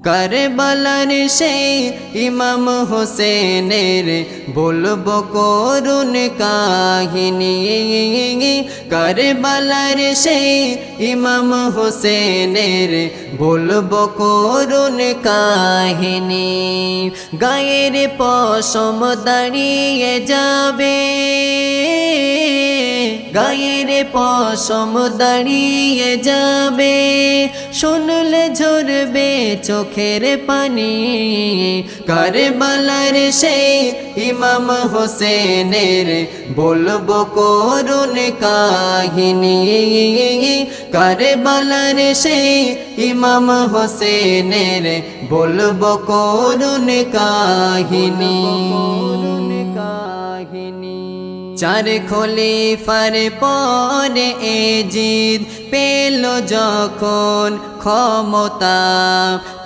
কারবালার সেই ইমাম হোসেনের বলব করুন কাহিনী কারবালার সেই ইমাম হোসেনের বলব করুন কাহিনী গায়ের পশম দাঁড়িয়ে যাবে গায়ের পশম দাঁড়িয়ে যাবে। শুনলে ঝরবে চোখের পানি। কারবালার সেই ইমাম হোসেনের বলব করুন কাহিনী। কারবালার সেই ইমাম হোসেনের বলব করুন কাহিনী কাহিনী। চার খলিফার পরে এ জিদ পেল যখন ক্ষমতা।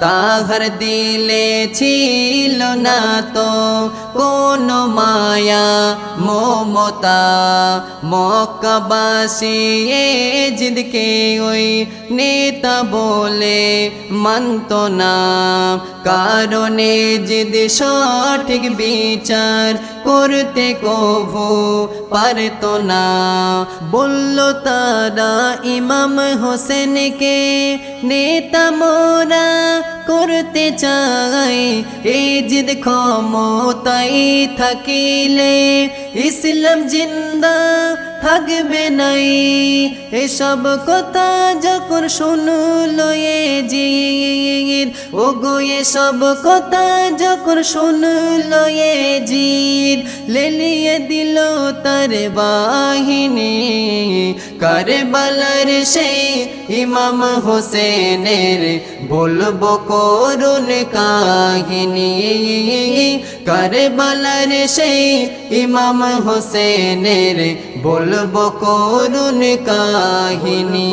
তাহার দিলে ছিল না তো কোন মায়া। মমতা, মক্কাবাসী জিদকে ওই নেতা বলে মানত না। কারণে জিদ সঠিক বিচার করতে কভু পারত না। বলল তারা ইমাম হোসেনকে, নেতা মোরা করতে চাই এই জিদ ক্ষমতাই থাকিলে ইসলাম জিন্দা থাকবে নাই। এসব কথা যখন শুনলো এ জিদ ও গো এসব কথা যখন শুনলো এ জিদ লেলিয়ে দিল তার বাহিনী। কারবালার সেই ইমাম হোসেনের বলব করুন কাহিনী। কারবালার সেই ইমাম হোসেনের বলব করুন কাহিনী।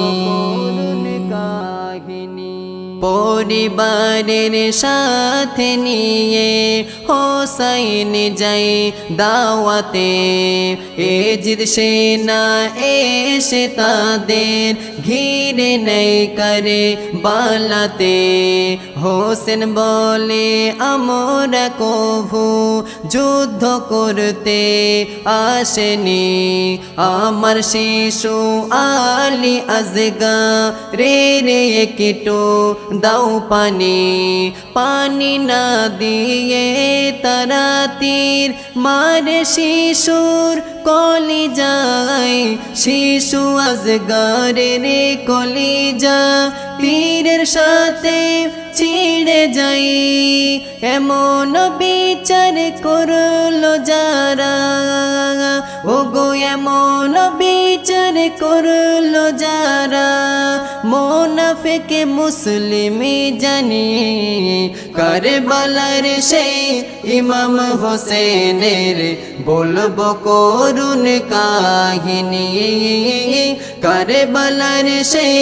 পরিবারের সাথে নিয়ে হোসাইন যাই দাওয়াতে। এজিদ সেনা এসে তাদের ঘিরে নেই করে বালাতে। হোসেন বলে, আমরা কভু যুদ্ধ করতে আসেনি। আমার শিশু আলী আজগা রে রে একটু দাও পানি পানি না দিয়ে তারা তীর মারে শিশুর কলি যায় শিশু আজগারে রে কলি যা তীরের সাথে ছিঁড়ে যাই এমন বিচার করল যারা। ও গো এমন বিচার করল যারা, মোনাফেকে মুসলিমি জানি। কারবালার সেই ইমাম হোসেনের বলব করুন কাহিনী। কারবালার সেই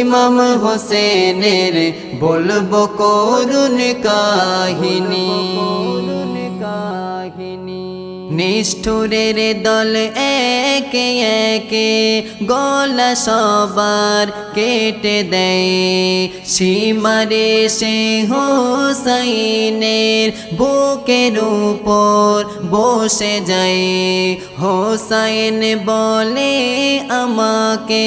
ইমাম হোসেনের বলব করুন কাহিনী কাহিনী। নিষ্ঠুরের দল একে একে গলা সবার কেটে দেয়। সীমারে সে হোসাইনের বুকের উপর বসে যায়। হোসাইন বলে, আমাকে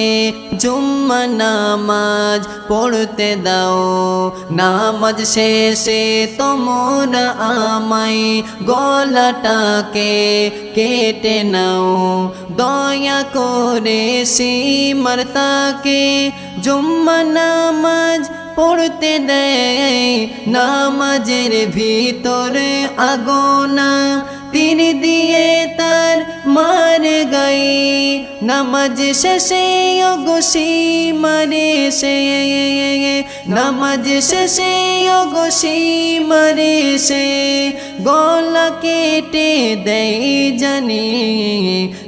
জুম্মা নামাজ পড়তে দাও। নামাজ শেষে তোমরা আমায় গলাটাকে কেটে নাও। দয়া করে সীমার তাকে জুম্মা নামাজ পড়তে দেয়। নামাজের ভিতরে আগোনা তীর দিয়ে তার মার গাই নামাজ শেষে অগসি মারে সে নামাজ শেষে অগসি মারে সে গলা কেটে দেয় জানি।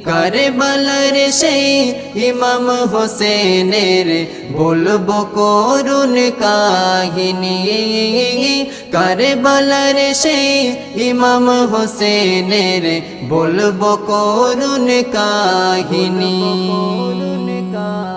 কারবালার সেই ইমাম হোসেনের বলব করুন কাহিনী। কারবালার সেই ইমাম হোসেনের বলব করুন কাহিনী। সকল